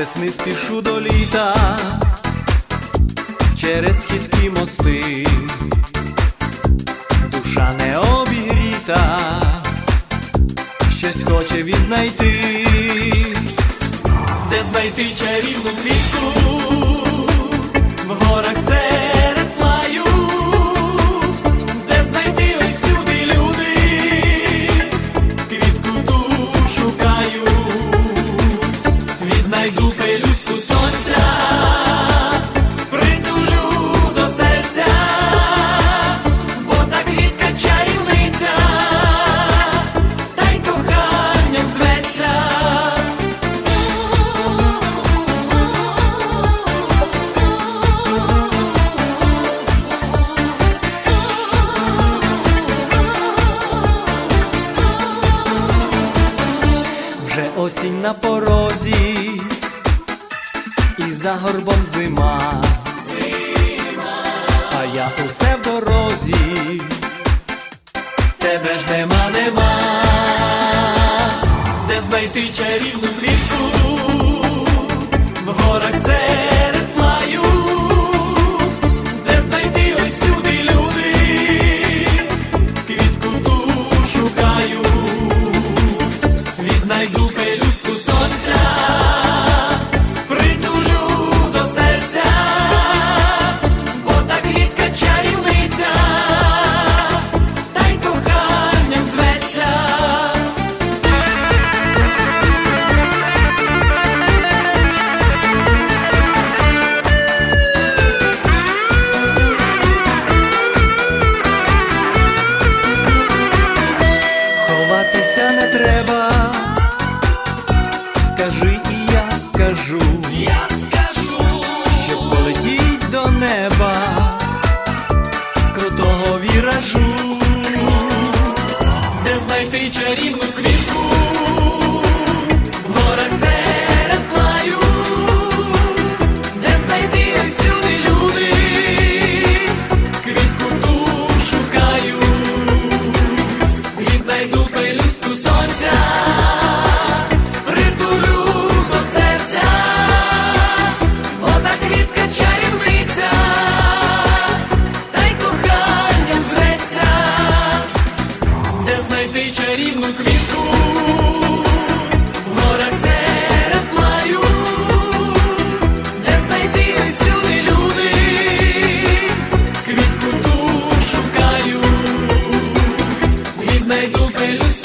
весни спішу до літа. Через хиткі мости, душа не обігріта, щось хоче віднайти, де знайти чарівну квітку? осінь на порозі, і за горбом зима, зима, а я усе в дорозі, тебе ж нема, нема, де знайти чарівну річку. рідну крізь you